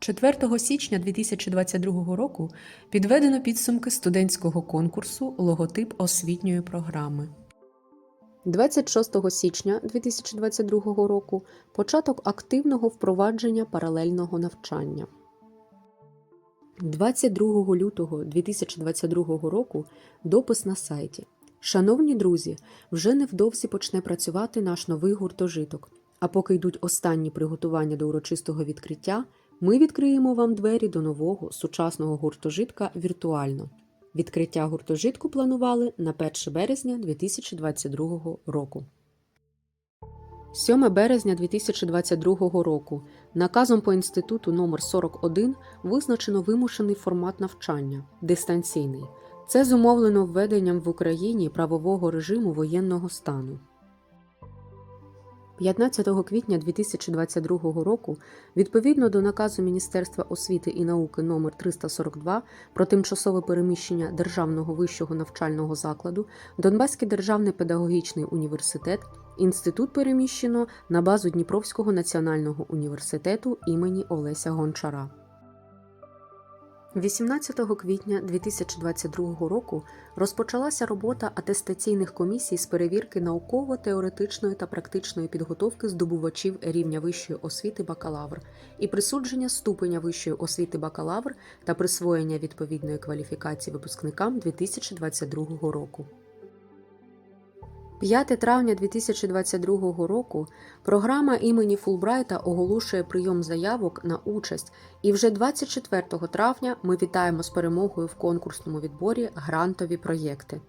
4 січня 2022 року підведено підсумки студентського конкурсу Логотип освітньої програми. 26 січня 2022 року початок активного впровадження паралельного навчання. 22 лютого 2022 року допис на сайті. Шановні друзі, вже невдовзі почне працювати наш новий гуртожиток. А поки йдуть останні приготування до урочистого відкриття, ми відкриємо вам двері до нового сучасного гуртожитка віртуально. Відкриття гуртожитку планували на 1 березня 2022 року. 7 березня 2022 року наказом по інституту номер 41 визначено вимушений формат навчання дистанційний. Це зумовлено введенням в Україні правового режиму воєнного стану. 15 квітня 2022 року, відповідно до наказу Міністерства освіти і науки номер 342 про тимчасове переміщення державного вищого навчального закладу, Донбаський державний педагогічний університет, інститут переміщено на базу Дніпровського національного університету імені Олеся Гончара. 18 квітня 2022 року розпочалася робота атестаційних комісій з перевірки науково-теоретичної та практичної підготовки здобувачів рівня вищої освіти бакалавр і присудження ступеня вищої освіти бакалавр та присвоєння відповідної кваліфікації випускникам 2022 року. 5 травня 2022 року програма імені Фулбрайта оголошує прийом заявок на участь, і вже 24 травня ми вітаємо з перемогою в конкурсному відборі грантові проєкти.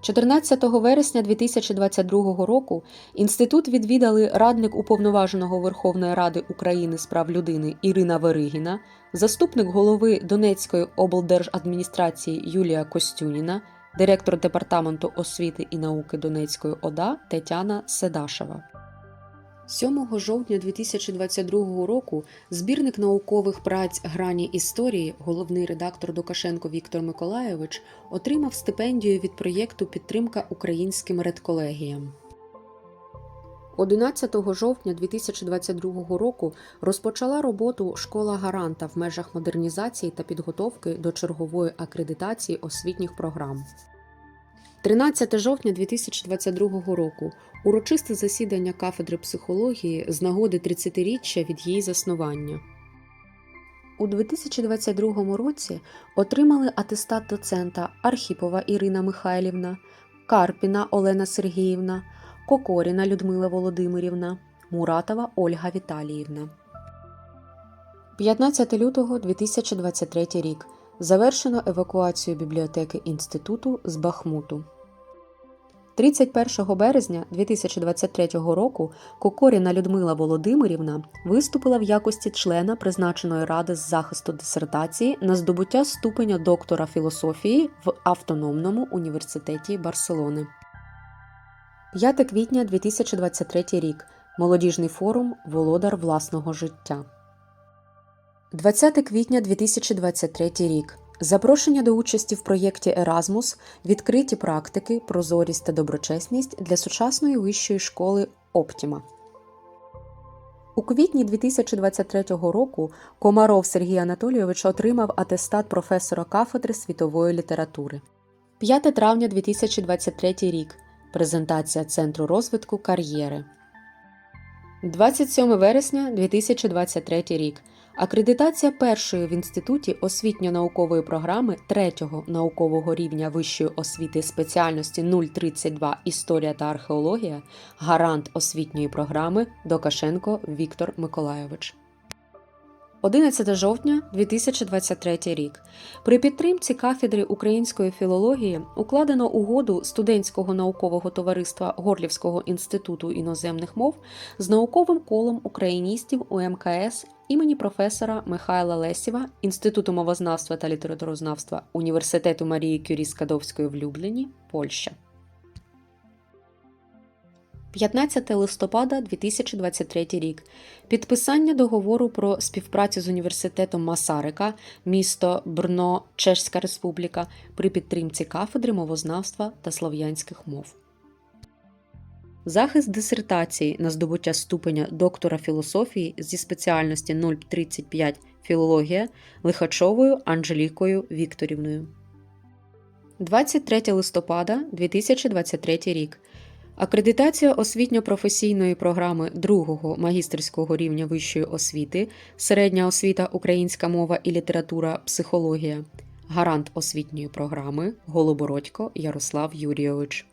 14 вересня 2022 року інститут відвідали радник уповноваженого Верховної Ради України з прав людини Ірина Веригіна, заступник голови Донецької облдержадміністрації Юлія Костюніна директор департаменту освіти і науки Донецької ОДА Тетяна Седашева. 7 жовтня 2022 року збірник наукових праць Грані історії, головний редактор Докашенко Віктор Миколайович, отримав стипендію від проєкту Підтримка українським редколегіям. 11 жовтня 2022 року розпочала роботу школа гаранта в межах модернізації та підготовки до чергової акредитації освітніх програм. 13 жовтня 2022 року урочисте засідання кафедри психології з нагоди 30-річчя від її заснування. У 2022 році отримали атестат доцента Архіпова Ірина Михайлівна, Карпіна Олена Сергіївна. Кокоріна Людмила Володимирівна, Муратова Ольга Віталіївна. 15 лютого 2023 рік. Завершено евакуацію бібліотеки інституту з Бахмуту. 31 березня 2023 року Кокоріна Людмила Володимирівна виступила в якості члена призначеної ради з захисту дисертації на здобуття ступеня доктора філософії в Автономному університеті Барселони. 5 квітня 2023 рік. Молодіжний форум Володар власного життя. 20 квітня 2023 рік. Запрошення до участі в проєкті Еразмус, відкриті практики, прозорість та доброчесність для сучасної вищої школи Оптіма. У квітні 2023 року Комаров Сергій Анатолійович отримав атестат професора кафедри світової літератури. 5 травня 2023 рік. Презентація Центру розвитку кар'єри. 27 вересня 2023 рік. Акредитація першої в інституті освітньо-наукової програми третього наукового рівня вищої освіти спеціальності 032 Історія та археологія, гарант освітньої програми Докашенко Віктор Миколайович. 11 жовтня 2023 рік. При підтримці кафедри української філології укладено угоду студентського наукового товариства Горлівського інституту іноземних мов з науковим колом україністів УМКС імені професора Михайла Лесєва Інституту мовознавства та літературознавства Університету Марії Кюрі Скадовської в Любліні, Польща. 15 листопада 2023 рік. Підписання договору про співпрацю з університетом Масарика, місто Брно, Чешська Республіка при підтримці кафедри мовознавства та слов'янських мов. Захист дисертації на здобуття ступеня доктора філософії зі спеціальності 035 філологія Лихачовою Анжелікою Вікторівною. 23 листопада 2023 рік. Акредитація освітньо-професійної програми другого магістерського рівня вищої освіти, середня освіта українська мова і література, психологія, гарант освітньої програми Голобородько Ярослав Юрійович.